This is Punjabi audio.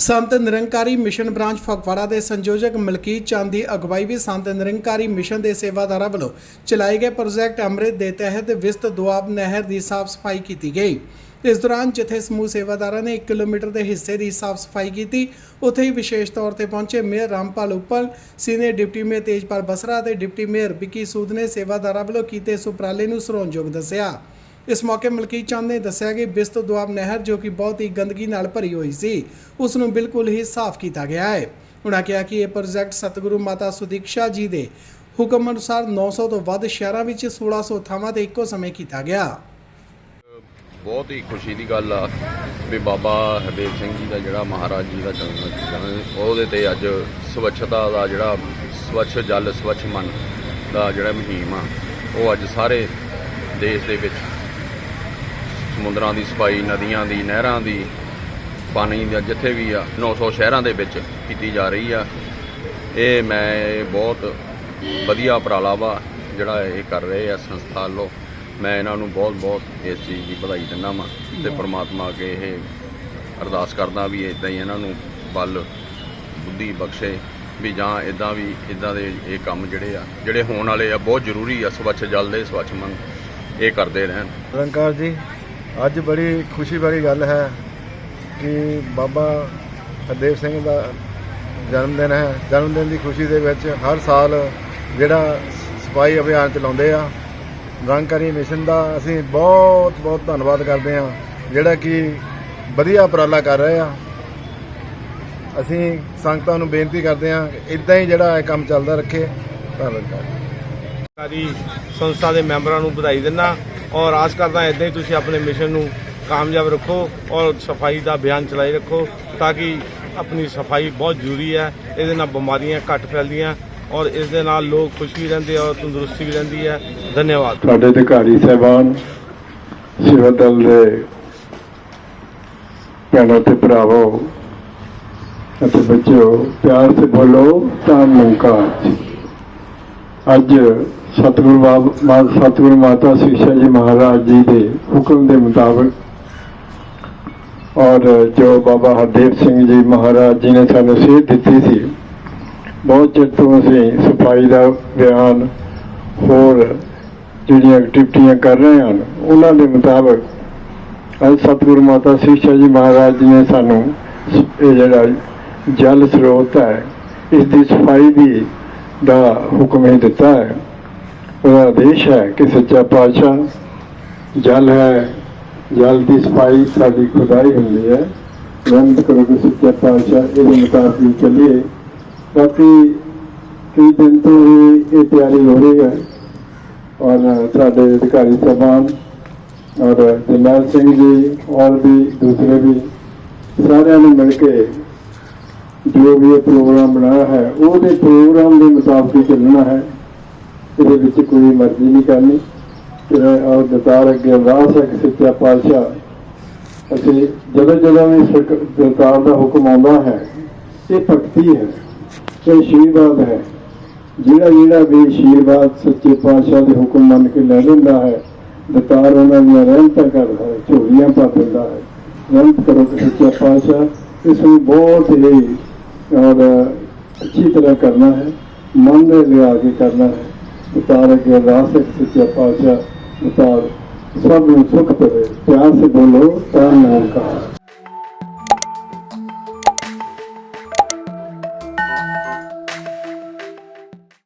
ਸੰਤ ਨਿਰੰਕਾਰੀ ਮਿਸ਼ਨ ਬ੍ਰਾਂਚ ਫਗਵਾੜਾ ਦੇ ਸੰਯੋਜਕ ਮਲਕੀਤ ਚੰਦ ਦੀ ਅਗਵਾਈ ਵਿੱਚ ਸੰਤ ਨਿਰੰਕਾਰੀ ਮਿਸ਼ਨ ਦੇ ਸੇਵਾਦਾਰਾਂ ਵੱਲੋਂ ਚਲਾਏ ਗਏ ਪ੍ਰੋਜੈਕਟ ਅੰਮ੍ਰਿਤ ਦੇ ਤਹਿਤ ਵਿਸਤ ਦੁਆਬ ਨਹਿਰ ਦੀ ਸਾਫ਼ ਸਫ਼ਾਈ ਕੀਤੀ ਗਈ। ਇਸ ਦੌਰਾਨ ਜਿੱਥੇ ਸਮੂਹ ਸੇਵਾਦਾਰਾਂ ਨੇ 1 ਕਿਲੋਮੀਟਰ ਦੇ ਹਿੱਸੇ ਦੀ ਸਾਫ਼ ਸਫ਼ਾਈ ਕੀਤੀ, ਉੱਥੇ ਹੀ ਵਿਸ਼ੇਸ਼ ਤੌਰ ਤੇ ਪਹੁੰਚੇ mayor Rampal Uppal, senior deputy mayor Tejpal Basra ਅਤੇ ਡਿਪਟੀ ਮੇਅਰ ਵਿੱਕੀ ਸੂਦ ਨੇ ਸੇਵਾਦਾਰਾਂ ਵੱਲੋਂ ਕੀਤੇ ਇਸ ਉਪਰਾਲੇ ਨੂੰ ਸਰੋਣਯੋਗ ਦੱਸਿਆ। ਇਸ ਮੌਕੇ ਮਲਕੀਤ ਚੰਦ ਨੇ ਦੱਸਿਆ ਕਿ ਬਿਸਤ ਦੁਆਬ ਨਹਿਰ ਜੋ ਕਿ ਬਹੁਤ ਹੀ ਗੰਦਗੀ ਨਾਲ ਭਰੀ ਹੋਈ ਸੀ, ਉਸ ਨੂੰ ਬਿਲਕੁਲ ਹੀ ਸਾਫ਼ ਕੀਤਾ ਗਿਆ ਹੈ। ਉਨ੍ਹਾਂ ਕਿਹਾ ਕਿ ਇਹ ਪ੍ਰੋਜੈਕਟ ਸਤਿਗੁਰੂ ਮਾਤਾ ਸੁਦੀਕਸ਼ਾ ਜੀ ਦੇ ਹੁਕਮ ਅਨੁਸਾਰ 900 ਤੋਂ ਵੱਧ ਸ਼ਹਿਰਾਂ ਵਿੱਚ 1600 ਥਾਵਾਂ ਤੇ ਇੱਕੋ ਸਮੇਂ ਕੀਤਾ ਗਿਆ। ਬਹੁਤ ਹੀ ਖੁਸ਼ੀ ਦੀ ਗੱਲ ਆ ਵੀ ਬਾਬਾ ਹਰਦੇਵ ਸਿੰਘ ਜੀ ਦਾ ਜਿਹੜਾ ਮਹਾਰਾਜ ਜੀ ਦਾ ਜਨਮ ਜਨਮ ਉਹਦੇ ਤੇ ਅੱਜ ਸਵੱਛਤਾ ਦਾ ਜਿਹੜਾ ਸਵੱਛ ਜਲ ਸਵੱਛ ਮਨ ਦਾ ਜਿਹੜਾ ਮੁਹਿੰਮ ਆ, ਉਹ ਅੱਜ ਸਾਰੇ ਦੇਸ਼ ਦੇ ਵਿੱਚ ਸਮੁੰਦਰਾਂ ਦੀ ਸਫ਼ਾਈ ਨਦੀਆਂ ਦੀ ਨਹਿਰਾਂ ਦੀ ਪਾਣੀ ਦਾ ਜਿੱਥੇ ਵੀ ਆ 900 ਸ਼ਹਿਰਾਂ ਦੇ ਵਿੱਚ ਕੀਤੀ ਜਾ ਰਹੀ ਆ। ਇਹ ਮੈਂ ਬਹੁਤ ਵਧੀਆ ਉਪਰਾਲਾ ਵਾ ਜਿਹੜਾ ਇਹ ਕਰ ਰਹੇ ਆ ਸੰਸਥਾ ਵੱਲੋਂ। ਮੈਂ ਇਹਨਾਂ ਨੂੰ ਬਹੁਤ ਬਹੁਤ ਇਸ ਚੀਜ਼ ਦੀ ਵਧਾਈ ਦਿੰਦਾ ਵਾਂ ਤੇ ਪ੍ਰਮਾਤਮਾ ਅੱਗੇ ਇਹ ਅਰਦਾਸ ਕਰਦਾ ਵੀ ਇਦਾਂ ਹੀ ਇਹਨਾਂ ਨੂੰ ਬਲ ਬੁੱਧੀ ਬਖਸ਼ੇ ਵੀ ਜਾਂ ਇਦਾਂ ਵੀ ਇਦਾਂ ਦੇ ਇਹ ਕੰਮ ਜਿਹੜੇ ਆ ਜਿਹੜੇ ਹੋਣ ਵਾਲੇ ਆ ਬਹੁਤ ਜ਼ਰੂਰੀ ਆ ਸਵੱਛ ਜਲ ਦੇ ਸਵੱਛ ਮਨ ਇਹ ਕਰਦੇ ਰਹਿਣ। ਨਿਰੰਕਾਰ ਜੀ ਅੱਜ ਬੜੀ ਖੁਸ਼ੀ ਵਾਲੀ ਗੱਲ ਹੈ ਕਿ ਬਾਬਾ ਹਰਦੇਵ ਸਿੰਘ ਦਾ ਜਨਮ ਦਿਨ ਹੈ। ਜਨਮ ਦਿਨ ਦੀ ਖੁਸ਼ੀ ਦੇ ਵਿੱਚ ਹਰ ਸਾਲ ਜਿਹੜਾ ਸਫ਼ਾਈ ਅਭਿਆਨ ਚਲਾਉਂਦੇ ਆ ਰੰਗਕਾਰੀ ਮਿਸ਼ਨ ਦਾ ਅਸੀਂ ਬਹੁਤ ਬਹੁਤ ਧੰਨਵਾਦ ਕਰਦੇ ਹਾਂ। ਜਿਹੜਾ ਕਿ ਵਧੀਆ ਉਪਰਾਲਾ ਕਰ ਰਹੇ ਆ। ਅਸੀਂ ਸੰਗਤਾਂ ਨੂੰ ਬੇਨਤੀ ਕਰਦੇ ਹਾਂ ਇਦਾਂ ਹੀ ਜਿਹੜਾ ਇਹ ਕੰਮ ਚੱਲਦਾ ਰੱਖੇ। ਧੰਨਵਾਦ। ਸਾਰੀ ਸੰਸਥਾ ਦੇ ਮੈਂਬਰਾਂ ਨੂੰ ਵਧਾਈ ਦਿੰਦਾ। ਔਰ ਆਸ ਕਰਦਾ ਇਦਾਂ ਹੀ ਤੁਸੀਂ ਆਪਣੇ ਮਿਸ਼ਨ ਨੂੰ ਕਾਮਯਾਬ ਰੱਖੋ ਔਰ ਸਫ਼ਾਈ ਦਾ ਅਭਿਆਨ ਚਲਾਈ ਰੱਖੋ ਤਾਂ ਕਿ ਆਪਣੀ ਸਫ਼ਾਈ ਬਹੁਤ ਜ਼ਰੂਰੀ ਹੈ। ਇਹਦੇ ਨਾਲ ਬਿਮਾਰੀਆਂ ਘੱਟ ਫੈਲਦੀਆਂ ਔਰ ਇਸ ਦੇ ਨਾਲ ਲੋਕ ਖੁਸ਼ ਵੀ ਰਹਿੰਦੇ ਔਰ ਤੰਦਰੁਸਤੀ ਵੀ ਰਹਿੰਦੀ ਹੈ। ਧੰਨਵਾਦ। ਸਾਡੇ ਅਧਿਕਾਰੀ ਸਹਿਬਾਨ, ਸੇਵਾ ਦਲ ਦੇ ਭੈਣਾਂ ਤੇ ਭਰਾਵੋ ਅਤੇ ਬੱਚਿਓ, ਪਿਆਰ ਸੇ ਬੋਲੋ ਤਾਂ ਮੁੰਕਾਰ ਅੱਜ ਸਤਿਗੁਰੂ ਬਾਬ ਸਤਿਗੁਰੂ ਮਾਤਾ ਸਿਕਸ਼ਾ ਜੀ ਮਹਾਰਾਜ ਜੀ ਦੇ ਹੁਕਮ ਦੇ ਮੁਤਾਬਕ ਔਰ ਜੋ ਬਾਬਾ ਹਰਦੇਵ ਸਿੰਘ ਜੀ ਮਹਾਰਾਜ ਜੀ ਨੇ ਸਾਨੂੰ ਸੇਧ ਦਿੱਤੀ ਸੀ, ਬਹੁਤ ਚਿਰ ਤੋਂ ਅਸੀਂ ਸਫ਼ਾਈ ਦਾ ਬਿਆਨ ਹੋਰ ਜਿਹੜੀਆਂ ਐਕਟੀਵਿਟੀਆਂ ਕਰ ਰਹੇ ਹਨ ਉਹਨਾਂ ਦੇ ਮੁਤਾਬਕ ਅੱਜ ਸਤਿਗੁਰੂ ਮਾਤਾ ਸਿਕਸ਼ਾ ਜੀ ਮਹਾਰਾਜ ਜੀ ਨੇ ਸਾਨੂੰ ਇਹ ਜਿਹੜਾ ਜਲ ਸਰੋਤ ਹੈ, ਇਸ ਦੀ ਸਫ਼ਾਈ ਦੀ ਦਾ ਹੁਕਮ ਹੀ ਦਿੱਤਾ ਹੈ। ਉਹਦਾ ਆਦੇਸ਼ ਹੈ ਕਿ ਸੱਚਾ ਪਾਤਸ਼ਾਹ। ਜਲ ਹੈ, ਜਲ ਦੀ ਸਫ਼ਾਈ ਸਾਡੀ ਖੁਦਾਈ ਹੁੰਦੀ ਹੈ। ਬੇਨਤ ਕਰੋ ਕਿ ਸੱਚਾ ਪਾਤਸ਼ਾਹ ਇਹਦੇ ਮੁਤਾਬਕ ਚੱਲੀਏ। ਬਾਕੀ ਕਈ ਦਿਨ ਤੋਂ ਹੀ ਇਹ ਤਿਆਰੀ ਹੋ ਰਹੀ ਹੈ। ਔਰ ਸਾਡੇ ਅਧਿਕਾਰੀ ਸਾਹਿਬਾਨ ਔਰ ਜਰਨੈਲ ਸਿੰਘ ਜੀ, ਔਰ ਵੀ ਦੂਸਰੇ ਵੀ ਸਾਰਿਆਂ ਨੇ ਮਿਲ ਕੇ ਜੋ ਵੀ ਇਹ ਪ੍ਰੋਗਰਾਮ ਬਣਾਇਆ ਹੈ, ਉਹਦੇ ਪ੍ਰੋਗਰਾਮ ਦੇ ਮੁਤਾਬਕ ਚੱਲਣਾ ਹੈ। ਇਹਦੇ ਵਿੱਚ ਕੋਈ ਮਰਜ਼ੀ ਨਹੀਂ ਕਰਨੀ। ਤੇ ਔਰ ਦਤਾਰ ਅੱਗੇ ਅਰਦਾਸ ਹੈ ਕਿ ਸੱਚਾ ਪਾਤਸ਼ਾਹ ਅਸੀਂ ਜਦੋਂ ਜਦੋਂ ਵੀ ਸਰਕ- ਦਾ ਹੁਕਮ ਆਉਂਦਾ ਹੈ, ਇਹ ਭਗਤੀ ਹੈ, ਇਹ ਆਸ਼ੀਰਵਾਦ ਹੈ। ਜਿਹੜਾ ਜਿਹੜਾ ਵੀ ਆਸ਼ੀਰਵਾਦ ਸੱਚੇ ਪਾਤਸ਼ਾਹ ਦੇ ਹੁਕਮ ਮੰਨ ਕੇ ਲੈ ਲੈਂਦਾ ਹੈ ਦਤਾਰ ਉਹਨਾਂ ਦੀਆਂ ਰਹਿਮਤਾਂ ਕਰਦਾ ਹੈ, ਝੋਲੀਆਂ ਪਾ ਦਿੰਦਾ ਹੈ। ਰਹਿਮਤ ਕਰੋ ਕਿ ਸੱਚਾ ਪਾਤਸ਼ਾਹ, ਇਸ ਨੂੰ ਬਹੁਤ ਹੀ ਔਰ ਅੱਛੀ ਤਰ੍ਹਾਂ ਕਰਨਾ ਹੈ, ਮਨ ਦੇ ਲਿਆ ਕੇ ਕਰਨਾ ਹੈ। ਦਤਾਰ ਅੱਗੇ ਅਰਦਾਸ ਹੈ ਕਿ ਪਾਤਸ਼ਾਹ ਦਤਾਰ ਸਭ ਨੂੰ ਸੁਖ ਦੇਵੇ ਪਿਆਰ ਸੇ ਬੋਲੋ ਤਾਂ ਨਾਮ ਕਹਾ